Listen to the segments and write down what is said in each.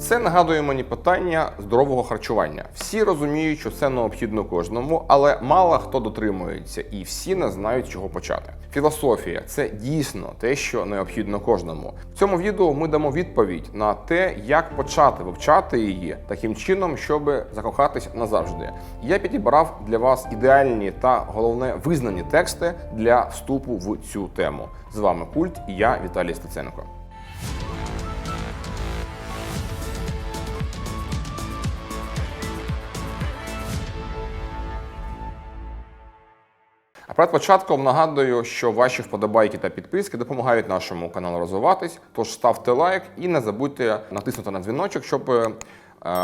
Це нагадує мені питання здорового харчування. Всі розуміють, що це необхідно кожному, але мало хто дотримується, і всі не знають, чого почати. Філософія це дійсно те, що необхідно кожному. В цьому відео ми дамо відповідь на те, як почати вивчати її таким чином, щоб закохатись назавжди. Я підібрав для вас ідеальні та головне визнані тексти для вступу в цю тему. З вами Культ і я Віталій Стеценко. А перед початком нагадую, що ваші вподобайки та підписки допомагають нашому каналу розвиватись. Тож ставте лайк і не забудьте натиснути на дзвіночок, щоб е,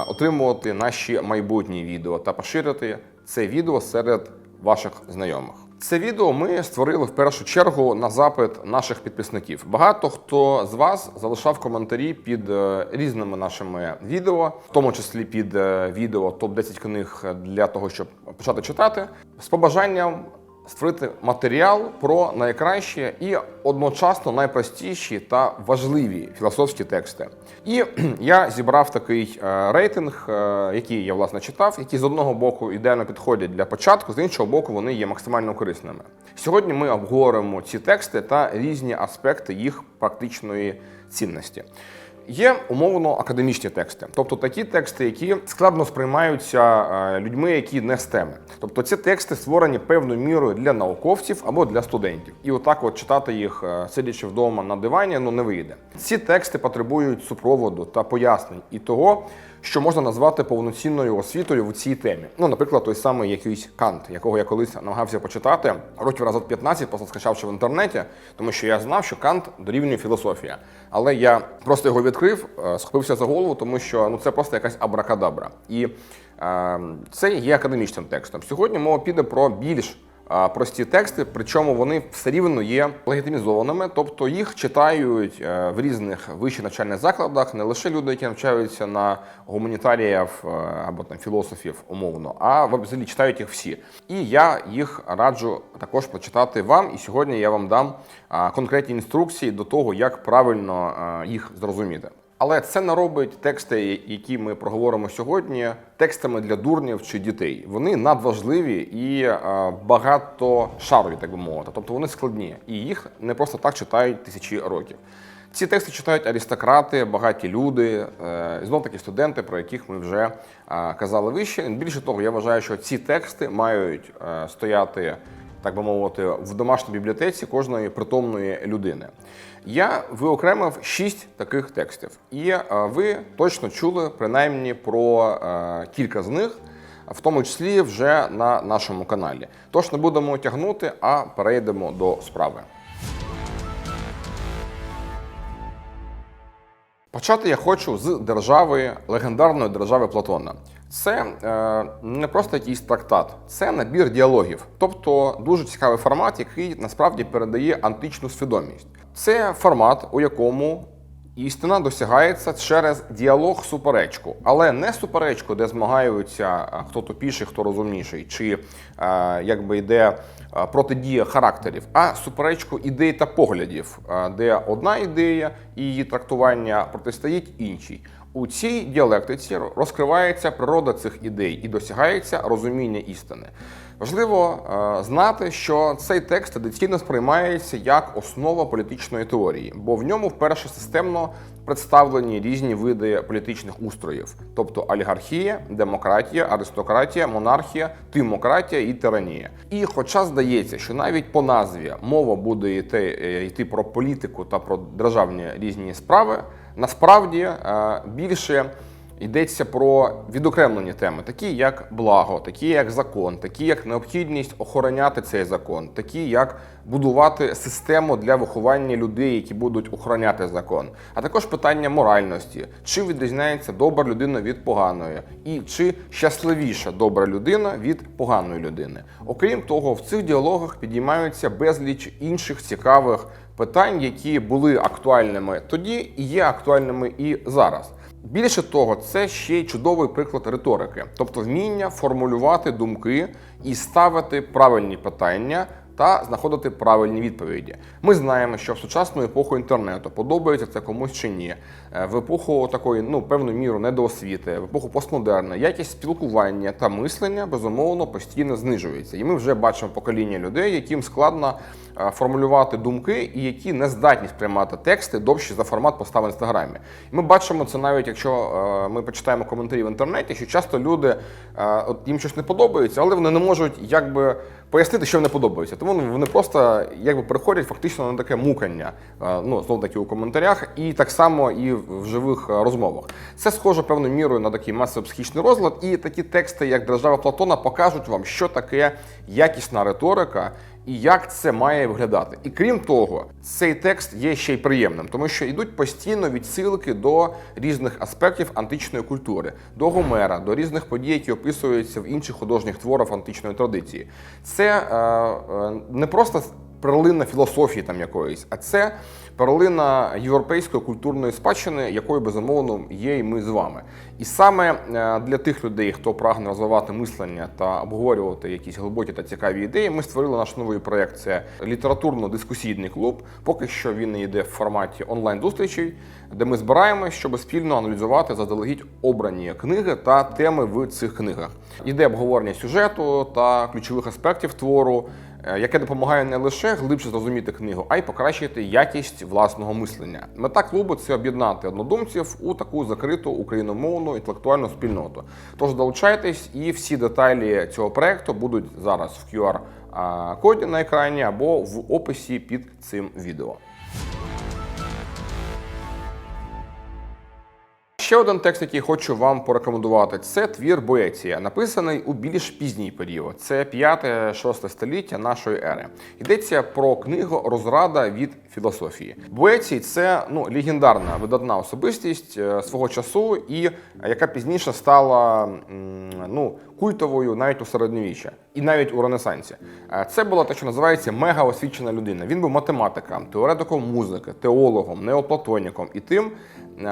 отримувати наші майбутні відео та поширити це відео серед ваших знайомих. Це відео ми створили в першу чергу на запит наших підписників. Багато хто з вас залишав коментарі під е, різними нашими відео, в тому числі під е, відео топ 10 книг для того, щоб почати читати, з побажанням створити матеріал про найкращі і одночасно найпростіші та важливі філософські тексти. І я зібрав такий е, рейтинг, е, який я власне читав, які з одного боку ідеально підходять для початку, з іншого боку, вони є максимально корисними. Сьогодні ми обговоримо ці тексти та різні аспекти їх практичної цінності. Є умовно академічні тексти, тобто такі тексти, які складно сприймаються е, людьми, які не з теми. Тобто ці тексти створені певною мірою для науковців або для студентів. І отак, от читати їх, е, сидячи вдома на дивані, ну не вийде. Ці тексти потребують супроводу та пояснень і того, що можна назвати повноцінною освітою в цій темі. Ну, наприклад, той самий якийсь Кант, якого я колись намагався почитати років разом 15, просто скачавши в інтернеті, тому що я знав, що Кант дорівнює філософія. Але я просто його відкрив, е, схопився за голову, тому що ну це просто якась абракадабра. І е, це є академічним текстом. Сьогодні мова піде про більш прості тексти, причому вони все рівно є легітимізованими, тобто їх читають е, в різних вищих навчальних закладах не лише люди, які навчаються на гуманітаріїв е, або там філософів умовно, а взагалі читають їх всі. І я їх раджу також прочитати вам. І сьогодні я вам дам конкретні інструкції до того, як правильно їх зрозуміти. Але це не робить тексти, які ми проговоримо сьогодні, текстами для дурнів чи дітей. Вони надважливі і е, багатошарові, так би мовити. Тобто вони складні, і їх не просто так читають тисячі років. Ці тексти читають аристократи, багаті люди, е, знов таки студенти, про яких ми вже е, казали вище. Більше того, я вважаю, що ці тексти мають стояти так би мовити, в домашній бібліотеці кожної притомної людини. Я виокремив шість таких текстів, і е, ви точно чули принаймні про е, кілька з них, в тому числі вже на нашому каналі. Тож не будемо тягнути, а перейдемо до справи. Почати я хочу з держави, легендарної держави Платона. Це е, не просто якийсь трактат, це набір діалогів, тобто дуже цікавий формат, який насправді передає античну свідомість. Це формат, у якому істина досягається через діалог суперечку, але не суперечку, де змагаються е, хто тупіший, хто розумніший, чи е, якби йде е, протидія характерів, а суперечку ідей та поглядів, е, де одна ідея і її трактування протистоїть іншій. У цій діалектиці розкривається природа цих ідей і досягається розуміння істини. Важливо е, знати, що цей текст традиційно сприймається як основа політичної теорії, бо в ньому вперше системно представлені різні види політичних устроїв, тобто олігархія, демократія, аристократія, монархія, тимократія і тиранія. І, хоча здається, що навіть по назві мова буде йти, е, йти про політику та про державні різні справи, насправді е, більше. Йдеться про відокремлені теми, такі як благо, такі як закон, такі як необхідність охороняти цей закон, такі як будувати систему для виховання людей, які будуть охороняти закон, а також питання моральності, чи відрізняється добра людина від поганої, і чи щасливіша добра людина від поганої людини. Окрім того, в цих діалогах підіймаються безліч інших цікавих питань, які були актуальними тоді і є актуальними і зараз. Більше того, це ще й чудовий приклад риторики, тобто вміння формулювати думки і ставити правильні питання та знаходити правильні відповіді. Ми знаємо, що в сучасну епоху інтернету подобається це комусь чи ні. Е, В епоху такої, ну певну міру недоосвіти, в епоху постмодерна, якість спілкування та мислення безумовно постійно знижується. І ми вже бачимо покоління людей, яким складно формулювати думки і які не здатні сприймати тексти довші за формат поста в інстаграмі. І ми бачимо це навіть, якщо е, ми почитаємо коментарі в інтернеті, що часто люди е, от їм щось не подобається, але вони не можуть якби пояснити, що не подобається. Тому вони просто якби переходять фактично на таке мукання. е, Ну знову таки у коментарях, і так само і в живих е, розмовах. Це схоже певною мірою на такий масово-психічний розлад. І такі тексти, як держава Платона, покажуть вам, що таке якісна риторика. І як це має виглядати, і крім того, цей текст є ще й приємним, тому що йдуть постійно відсилки до різних аспектів античної культури, до Гомера, до різних подій, які описуються в інших художніх творах античної традиції. Це е, е, не просто перлина філософії там якоїсь, а це перлина європейської культурної спадщини, якою безумовно є і ми з вами. І саме е, для тих людей, хто прагне розвивати мислення та обговорювати якісь глибокі та цікаві ідеї, ми створили наш новий проект. Це літературно-дискусійний клуб. Поки що він не йде в форматі онлайн-зустрічей, де ми збираємось, щоб спільно аналізувати заздалегідь обрані книги та теми в цих книгах. Іде обговорення сюжету та ключових аспектів твору яке допомагає не лише глибше зрозуміти книгу, а й покращити якість власного мислення. Мета клубу це об'єднати однодумців у таку закриту україномовну інтелектуальну спільноту. Тож долучайтесь, і всі деталі цього проекту будуть зараз в QR-коді на екрані або в описі під цим відео. Ще один текст, який хочу вам порекомендувати, це твір Боеція, написаний у більш пізній період. Це 5-6 століття нашої ери. Йдеться про книгу Розрада від філософії. Боецій це ну легендарна видатна особистість е, свого часу, і е, яка пізніше стала ну культовою навіть у середньовіччя і навіть у Ренесансі. Е, Це була те, що називається мегаосвічена людина. Він був математиком, теоретиком музики, теологом, неоплатоніком і тим,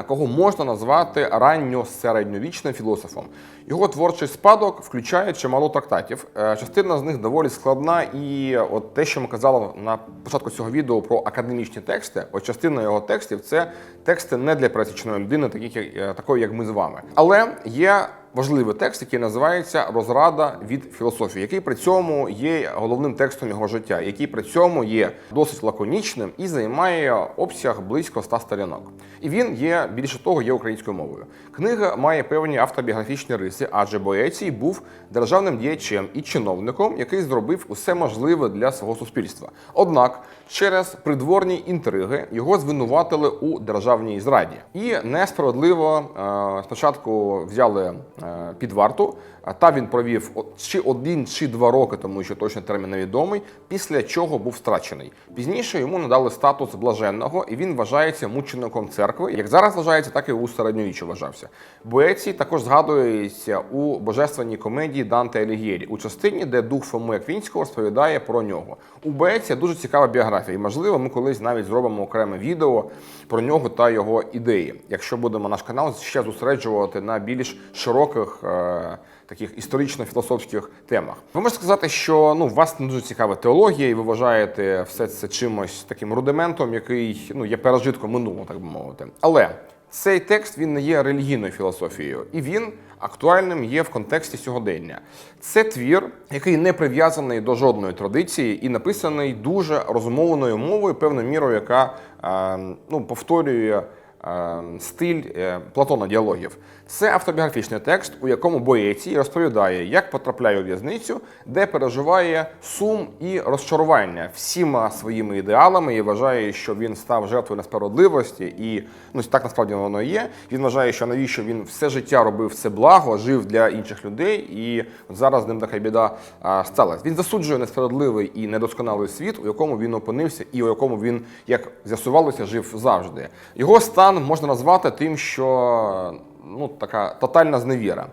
кого можна назвати ранньо-середньовічним філософом. Його творчий спадок включає чимало трактатів. Е, Частина з них доволі складна, і от те, що ми казали на початку цього відео про академічні тексти, от частина його текстів це тексти не для пересічної людини, таких як е, такої, як ми з вами. Але є важливий текст, який називається Розрада від філософії, який при цьому є головним текстом його життя, який при цьому є досить лаконічним і займає обсяг близько 100 сторінок. І він є більше того, є українською мовою. Книга має певні автобіографічні риси, адже Боецій був державним діячем і чиновником, який зробив усе можливе для свого суспільства. Однак через придворні інтриги його звинуватили у державній зраді і несправедливо е, спочатку взяли е, під варту. Та він провів чи один, чи два роки, тому що точно термін невідомий, після чого був страчений. Пізніше йому надали статус блаженного, і він вважається мучеником церкви. Як зараз вважається, так і у середньовіччі вважався. Боецій також згадується у божественній комедії Данте Алігєрі, у частині, де дух Фоми Аквінського розповідає про нього. У Боеція дуже цікава біографія, і можливо, ми колись навіть зробимо окреме відео про нього та його ідеї, якщо будемо наш канал ще зосереджувати на більш широких. Е- Таких історично-філософських темах. Ви можете сказати, що ну вас не дуже цікава теологія, і ви вважаєте все це чимось таким рудиментом, який ну є пережитком минулого, так би мовити. Але цей текст він не є релігійною філософією, і він актуальним є в контексті сьогодення. Це твір, який не прив'язаний до жодної традиції і написаний дуже розумовною мовою, певною мірою, яка е, ну повторює. Е, Стиль е, Платона діалогів це автобіографічний текст, у якому Боєцій розповідає, як потрапляє у в'язницю, де переживає сум і розчарування всіма своїми ідеалами і вважає, що він став жертвою несправедливості, і ну так насправді воно є. Він вважає, що навіщо він все життя робив це благо, жив для інших людей, і зараз ним така біда а, сталася. Він засуджує несправедливий і недосконалий світ, у якому він опинився, і у якому він, як з'ясувалося, жив завжди. Його стан можна назвати тим, що ну така тотальна зневіра.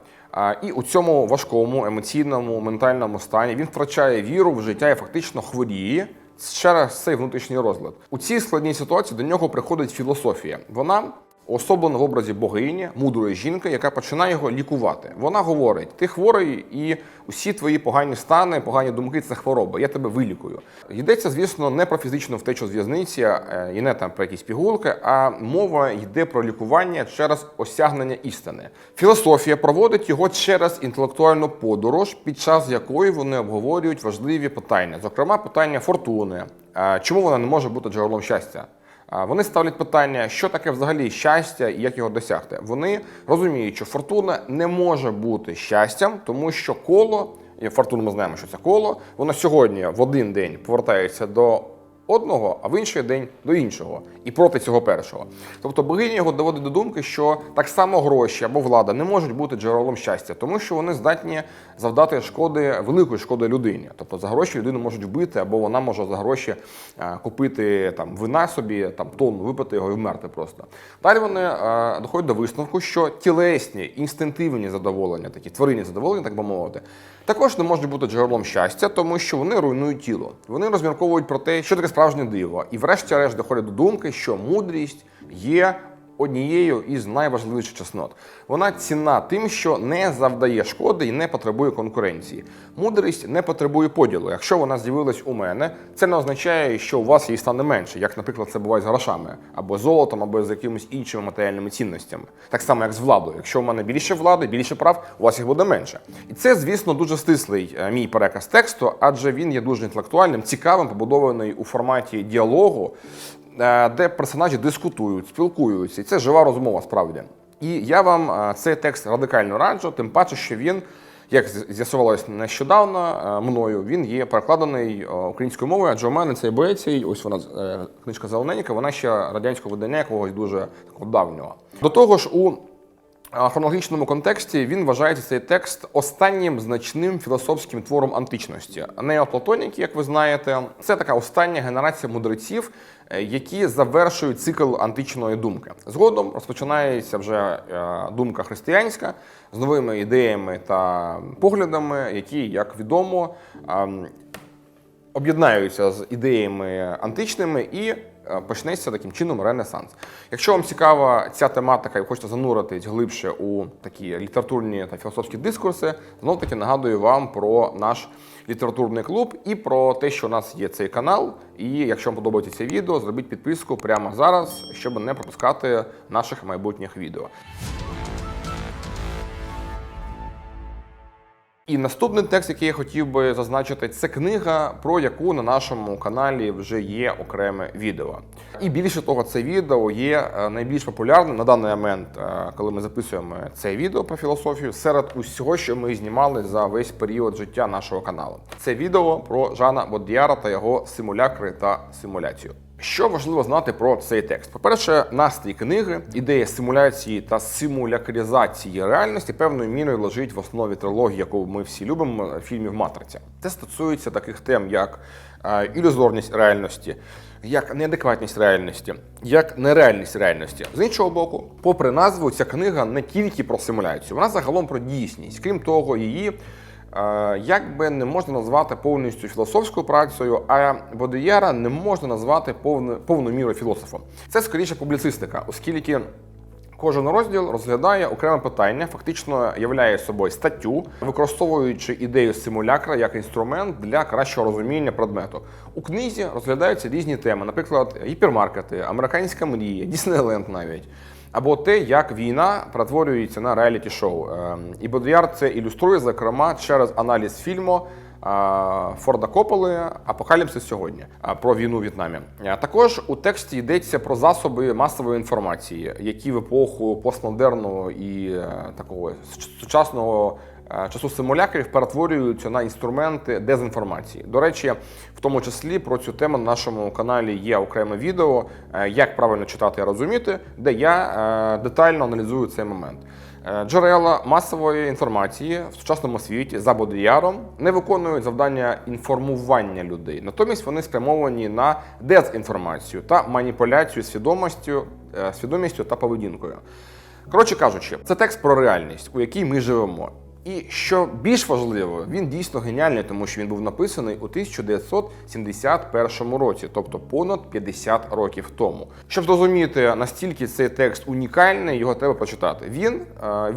І у цьому важкому емоційному ментальному стані він втрачає віру в життя і фактично хворіє через цей внутрішній розлад. У цій складній ситуації до нього приходить філософія. Вона особлено в образі богині, мудрої жінки, яка починає його лікувати. Вона говорить: ти хворий, і усі твої погані стани, погані думки це хвороба. Я тебе вилікую. Йдеться, звісно, не про фізичну втечу з в'язниці е, і не там про якісь пігулки, а мова йде про лікування через осягнення істини. Філософія проводить його через інтелектуальну подорож, під час якої вони обговорюють важливі питання, зокрема питання фортуни. Е, Чому вона не може бути джерелом щастя? Вони ставлять питання, що таке взагалі щастя і як його досягти. Вони розуміють, що фортуна не може бути щастям, тому що коло, і фортуну ми знаємо, що це коло, воно сьогодні в один день повертається до одного, а в інший день до іншого, і проти цього першого. Тобто богиня його доводить до думки, що так само гроші або влада не можуть бути джерелом щастя, тому що вони здатні завдати шкоди великої шкоди людині. Тобто за гроші людину можуть вбити, або вона може за гроші е, купити там вина собі, там тонну випити його і вмерти просто. Далі вони е, доходять до висновку, що тілесні інстинктивні задоволення, такі тваринні задоволення, так би мовити, також не можуть бути джерелом щастя, тому що вони руйнують тіло. Вони розмірковують про те, що таке справжнє диво, і врешті-решт доходять до думки, що мудрість є однією із найважливіших чеснот. Вона цінна тим, що не завдає шкоди і не потребує конкуренції. Мудрість не потребує поділу. Якщо вона з'явилась у мене, це не означає, що у вас її стане менше, як, наприклад, це буває з грошами, або золотом, або з якимись іншими матеріальними цінностями. Так само, як з владою. Якщо у мене більше влади, більше прав, у вас їх буде менше. І це, звісно, дуже стислий е, мій переказ тексту, адже він є дуже інтелектуальним, цікавим, побудований у форматі діалогу, де персонажі дискутують, спілкуються, і це жива розмова справді. І я вам е, цей текст радикально раджу, тим паче, що він, як з'ясувалось нещодавно е, мною, він є перекладений е, українською мовою, адже у мене цей боєцій, ось вона е, книжка Зелененька, вона ще радянського видання якогось дуже такого давнього. До того ж, у хронологічному контексті він вважається цей текст останнім значним філософським твором античності. Неоплатоніки, як ви знаєте, це така остання генерація мудреців, е, які завершують цикл античної думки. Згодом розпочинається вже е, думка християнська з новими ідеями та поглядами, які, як відомо, ем, об'єднаються з ідеями античними і е, почнеться таким чином ренесанс. Якщо вам цікава ця тематика і хочете зануритись глибше у такі літературні та філософські дискурси, знов таки нагадую вам про наш літературний клуб і про те, що у нас є цей канал. І якщо вам подобається це відео, зробіть підписку прямо зараз, щоб не пропускати наших майбутніх відео. І наступний текст, який я хотів би зазначити, це книга, про яку на нашому каналі вже є окреме відео. І більше того, це відео є е, найбільш популярним на даний момент, е, коли ми записуємо це відео про філософію, серед усього, що ми знімали за весь період життя нашого каналу. Це відео про Жана Бодіара та його симулякри та симуляцію. Що важливо знати про цей текст? По-перше, настрій книги, ідея симуляції та симулякризації реальності певною мірою лежить в основі трилогії, яку ми всі любимо фільмів Матриця. Це стосується таких тем, як е, ілюзорність реальності, як неадекватність реальності, як нереальність реальності. З іншого боку, попри назву, ця книга не тільки про симуляцію, вона загалом про дійсність. Крім того, її як би не можна назвати повністю філософською працею, а Бодіяра не можна назвати повну, повною мірою філософом. Це скоріше публіцистика, оскільки кожен розділ розглядає окреме питання, фактично являє собою статтю, використовуючи ідею симулякра як інструмент для кращого розуміння предмету. У книзі розглядаються різні теми, наприклад, гіпермаркети, американська мрія, Діснейленд навіть. Або те, як війна перетворюється на реаліті-шоу. Ем, І Бодріар це ілюструє, зокрема, через аналіз фільму Форда Копполи Апокаліпсис сьогодні про війну в В'єтнамі. Також у тексті йдеться про засоби масової інформації, які в епоху постмодерного і е, такого сучасного е, часу симулякрів перетворюються на інструменти дезінформації. До речі, в тому числі про цю тему на нашому каналі є окреме відео, е, як правильно читати і розуміти, де я детально аналізую цей момент. Е, Джерела масової інформації в сучасному світі за Бодріяром не виконують завдання інформування людей, натомість вони спрямовані на дезінформацію та маніпуляцію свідомістю, е, свідомістю та поведінкою. Коротше кажучи, це текст про реальність, у якій ми живемо. І що більш важливо, він дійсно геніальний, тому що він був написаний у 1971 році, тобто понад 50 років тому. Щоб зрозуміти настільки цей текст унікальний, його треба прочитати. Він е, е,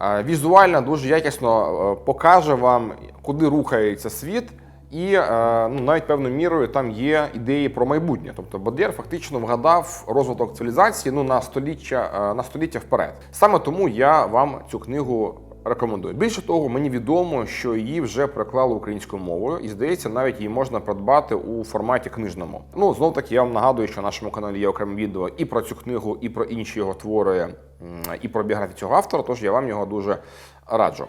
е, Візуально дуже якісно покаже вам, куди рухається світ, і е, ну, навіть певною мірою там є ідеї про майбутнє. Тобто Бодрєр фактично вгадав розвиток цивілізації ну, на століття, е, на століття вперед. Саме тому я вам цю книгу рекомендую. Більше того, мені відомо, що її вже переклали українською мовою, і здається, навіть її можна придбати у форматі книжному. Ну знов таки я вам нагадую, що на нашому каналі є окреме відео і про цю книгу, і про інші його твори, і про біографію цього автора. Тож я вам його дуже раджу.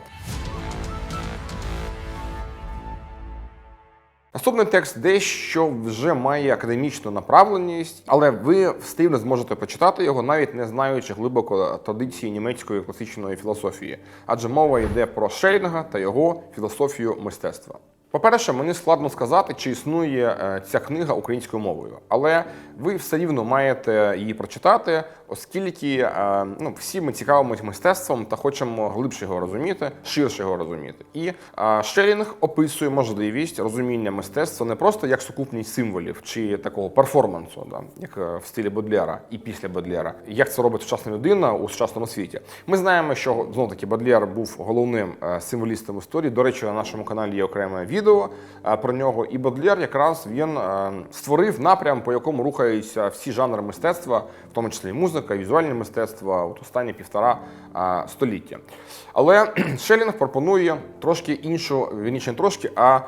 Наступний текст дещо вже має академічну направленість, але ви встигне зможете почитати його, навіть не знаючи глибоко традиції німецької класичної філософії, адже мова йде про Шелінга та його філософію мистецтва. По-перше, мені складно сказати, чи існує е, ця книга українською мовою, але ви все рівно маєте її прочитати, оскільки е, ну, всі ми цікавимось мистецтвом та хочемо глибше його розуміти, ширше його розуміти. І е, Шелінг описує можливість розуміння мистецтва не просто як сукупність символів чи такого перформансу, да, як е, в стилі Бодлера і після Бодлера, як це робить сучасна людина у сучасному світі. Ми знаємо, що знову таки Бодлер був головним символістом історії. До речі, на нашому каналі є окреме відео про нього. І Бодлер якраз він створив напрям, по якому рухаються всі жанри мистецтва, в тому числі музика, і візуальне мистецтво, от останні півтора століття. Але Шелінг пропонує трошки іншу, вірніше не трошки, а е,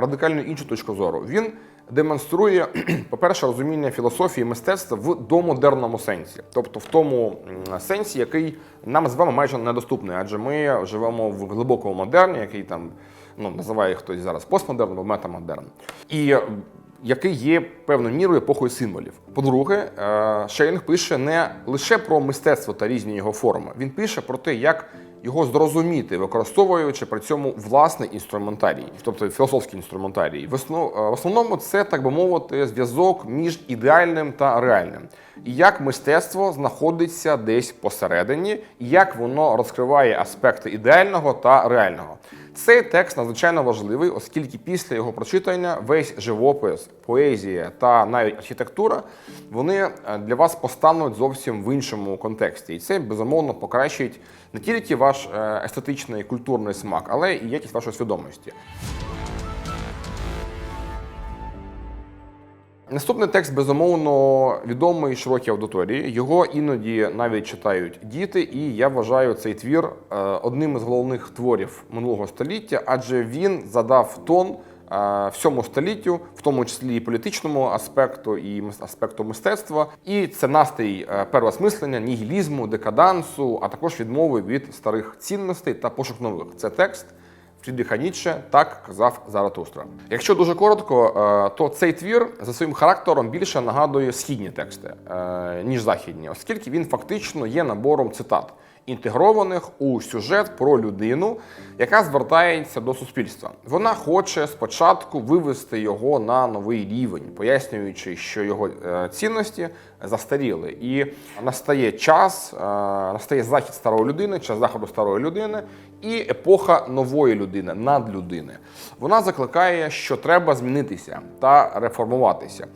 радикально іншу точку зору. Він демонструє, по-перше, розуміння філософії мистецтва в домодерному сенсі, тобто в тому сенсі, який нам з вами майже недоступний, адже ми живемо в глибокому модерні, який там ну, називає хтось зараз постмодерн або метамодерн. І який є певною мірою епохою символів. По-друге, е, Шелінг пише не лише про мистецтво та різні його форми. Він пише про те, як його зрозуміти, використовуючи при цьому власний інструментарій, тобто філософський інструментарій. Е, в основному це, так би мовити, зв'язок між ідеальним та реальним. І як мистецтво знаходиться десь посередині, і як воно розкриває аспекти ідеального та реального. Цей текст надзвичайно важливий, оскільки після його прочитання весь живопис, поезія та навіть архітектура вони е, для вас постануть зовсім в іншому контексті. І це безумовно покращить не тільки ваш е, естетичний культурний смак, але і якість вашої свідомості. Наступний текст безумовно відомий широкій аудиторії. Його іноді навіть читають діти, і я вважаю цей твір е, одним із головних творів минулого століття, адже він задав тон е, всьому століттю, в тому числі і політичному аспекту, і аспекту мистецтва. І це настрій е, первосмислення, нігілізму, декадансу, а також відмови від старих цінностей та пошук нових. Це текст. Фрідріха Ніцше так казав Заратустра. Якщо дуже коротко, е, то цей твір за своїм характером більше нагадує східні тексти, е, ніж західні, оскільки він фактично є набором цитат, інтегрованих у сюжет про людину, яка звертається до суспільства. Вона хоче спочатку вивести його на новий рівень, пояснюючи, що його е, цінності застаріли, і настає час, е, настає захід старої людини, час заходу старої людини і епоха нової людини, надлюдини. Вона закликає, що треба змінитися та реформуватися.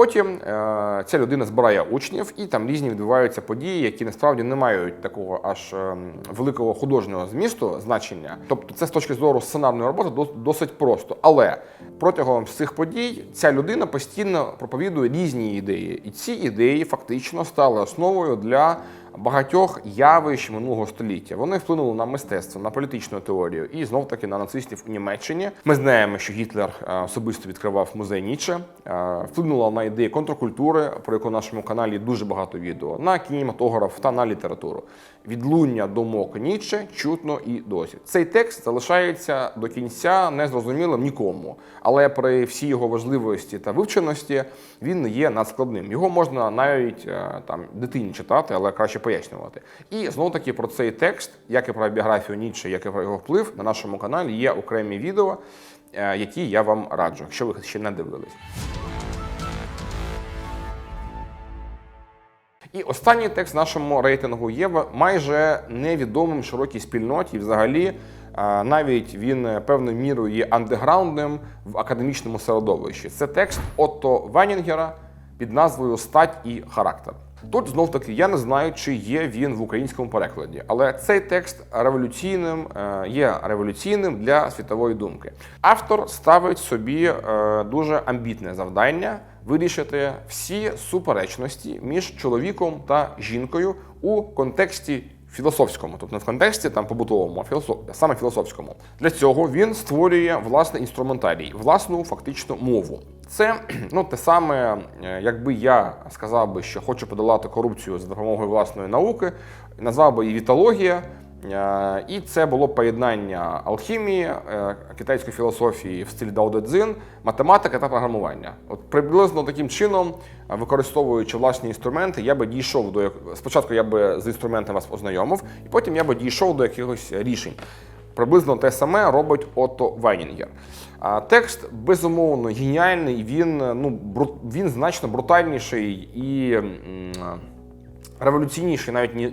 Потім е, ця людина збирає учнів, і там різні відбуваються події, які насправді не мають такого аж е, великого художнього змісту значення. Тобто, це з точки зору сценарної роботи досить просто. Але протягом цих подій ця людина постійно проповідує різні ідеї, і ці ідеї фактично стали основою для багатьох явищ минулого століття. Вони вплинули на мистецтво, на політичну теорію і знов таки на нацистів у Німеччині. Ми знаємо, що Гітлер е, особисто відкривав музей Ніче, е, вплинула на ідеї контркультури, про яку на нашому каналі дуже багато відео, на кінематограф та на літературу. Відлуння думок Ніче чутно і досі. Цей текст залишається до кінця незрозумілим нікому, але при всій його важливості та вивченості він є надскладним. Його можна навіть е, там дитині читати, але краще пояснювати. І знову таки про цей текст, як і про біографію Ніцше, як і про його вплив на нашому каналі є окремі відео, е, які я вам раджу, якщо ви ще не дивились. І останній текст в нашому рейтингу є майже невідомим широкій спільноті. Взагалі, навіть він е, певною мірою є андеграундним в академічному середовищі. Це текст Отто Ванінгера під назвою Стать і характер. Тут знов таки я не знаю, чи є він в українському перекладі, але цей текст революційним е, є революційним для світової думки. Автор ставить собі е, дуже амбітне завдання вирішити всі суперечності між чоловіком та жінкою у контексті філософському, тобто не в контексті там побутовому, а філософ... саме філософському. Для цього він створює власний інструментарій, власну фактичну мову. Це ну те саме, е, якби я сказав би, що хочу подолати корупцію за допомогою власної науки, назвав би її вітологія. Е, І це було поєднання алхімії, е, китайської філософії в стилі Дао Де математика та програмування. От приблизно таким чином, е, використовуючи власні інструменти, я би дійшов до спочатку я би з інструментами вас ознайомив, і потім я би дійшов до якихось рішень. Приблизно те саме робить Отто Вайнінгер. А текст безумовно геніальний. Він ну він значно брутальніший і революційніший навіть ні,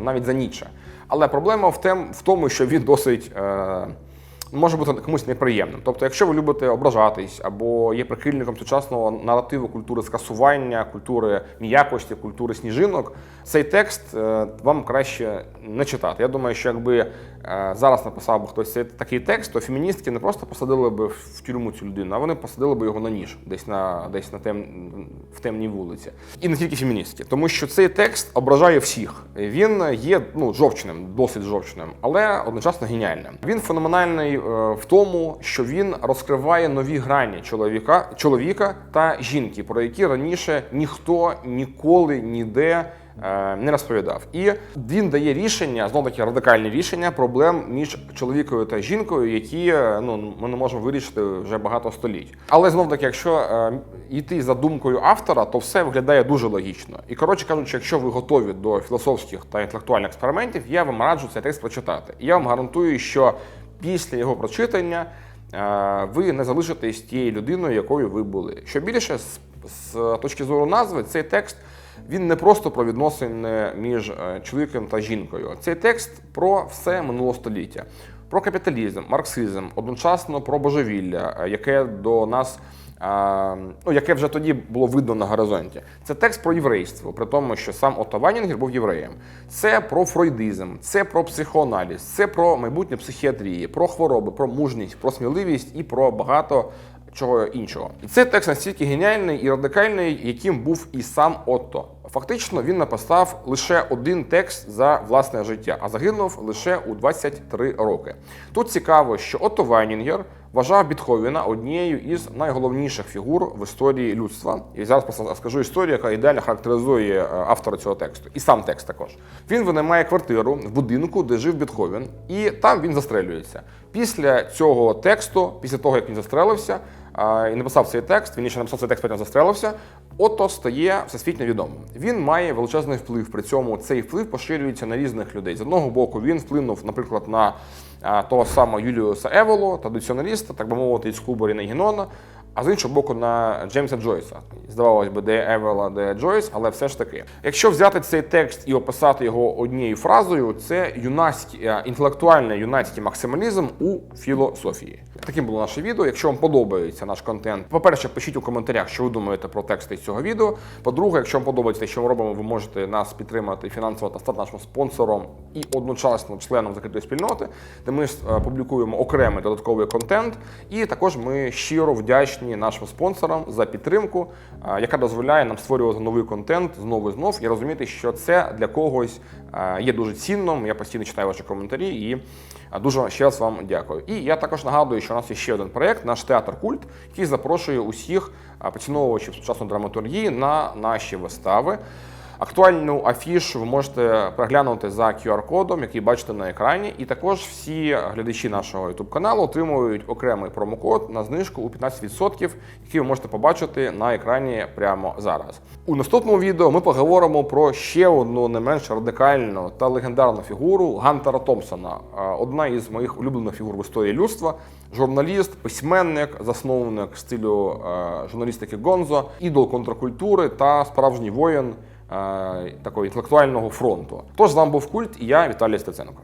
навіть за Ніцше. Але проблема в, тем, в тому, що він досить е, може бути комусь неприємним. Тобто, якщо ви любите ображатись або є прихильником сучасного наративу культури скасування, культури м'якості, культури сніжинок, цей текст е, вам краще не читати. Я думаю, що якби е, зараз написав би хтось такий текст, то феміністки не просто посадили би в тюрму цю людину, а вони посадили би його на ніж, десь на десь на тем, в темній вулиці. І не тільки феміністки, тому що цей текст ображає всіх. Він є ну жовчним, досить жовчним, але одночасно геніальним. Він феноменальний в тому, що він розкриває нові грані чоловіка, чоловіка та жінки, про які раніше ніхто ніколи ніде. е, Не розповідав, і він дає рішення, знову таки радикальні рішення проблем між чоловікою та жінкою, які е, ну ми не можемо вирішити вже багато століть. Але знов таки, якщо е, йти за думкою автора, то все виглядає дуже логічно. І коротше кажучи, якщо ви готові до філософських та інтелектуальних експериментів, я вам раджу цей текст прочитати. Я вам гарантую, що після його прочитання е, ви не залишитесь тією людиною, якою ви були. Що більше, з, точки зору назви, цей текст він не просто про відносини між е, чоловіком та жінкою. Цей текст про все минулого століття. Про капіталізм, марксизм, одночасно про божевілля, е, яке до нас ну, яке вже тоді було видно на горизонті. Це текст про єврейство, при тому, що сам Отто Ванінгер був євреєм. Це про фройдизм, це про психоаналіз, це про майбутнє психіатрії, про хвороби, про мужність, про сміливість і про багато чого іншого. І цей текст настільки геніальний і радикальний, яким був і сам Отто. Фактично він написав лише один текст за власне життя, а загинув лише у 23 роки. Тут цікаво, що Отто Вайнінгер вважав Бітховена однією із найголовніших фігур в історії людства. І зараз просто скажу історію, яка ідеально характеризує е, автора цього тексту, і сам текст також. Він винаймає квартиру в будинку, де жив Бітховен, і там він застрелюється. Після цього тексту, після того як він застрелився, і написав цей текст, він ще написав цей текст, потім застрелився. Отто стає всесвітньо відомим. Він має величезний вплив. При цьому цей вплив поширюється на різних людей. З одного боку, він вплинув, наприклад, на того самого Юліуса Еволо, традиціоналіста, так би мовити, із клубу Ріна Гінона, а з іншого боку, на Джеймса Джойса. Здавалось би, де Евела, де Джойс, але все ж таки. Якщо взяти цей текст і описати його однією фразою, це юнацький, е, інтелектуальний юнацький максималізм у філософії. Таким було наше відео. Якщо вам подобається наш контент, по-перше, пишіть у коментарях, що ви думаєте про тексти цього відео. По-друге, якщо вам подобається що ми робимо, ви можете нас підтримати фінансово та стати нашим спонсором і одночасно членом закритої спільноти, де ми е, публікуємо окремий додатковий контент. І також ми щиро вдячні нашим спонсорам за підтримку, е, яка дозволяє нам створювати новий контент знову і знов і розуміти, що це для когось є дуже цінним. Я постійно читаю ваші коментарі і дуже ще раз вам дякую. І я також нагадую, що у нас є ще один проект, наш театр Культ, який запрошує усіх поціновувачів сучасної драматургії на наші вистави. Актуальну афішу ви можете переглянути за QR-кодом, який бачите на екрані. І також всі глядачі нашого YouTube каналу отримують окремий промокод на знижку у 15%, який ви можете побачити на екрані прямо зараз. У наступному відео ми поговоримо про ще одну не менш радикальну та легендарну фігуру Гантера Томпсона, Е, одна із моїх улюблених фігур в історії людства. Журналіст, письменник, засновник стилю е, журналістики Гонзо, ідол контркультури та справжній воїн такого інтелектуального фронту. Тож з вами був культ і я Віталій Стеценко.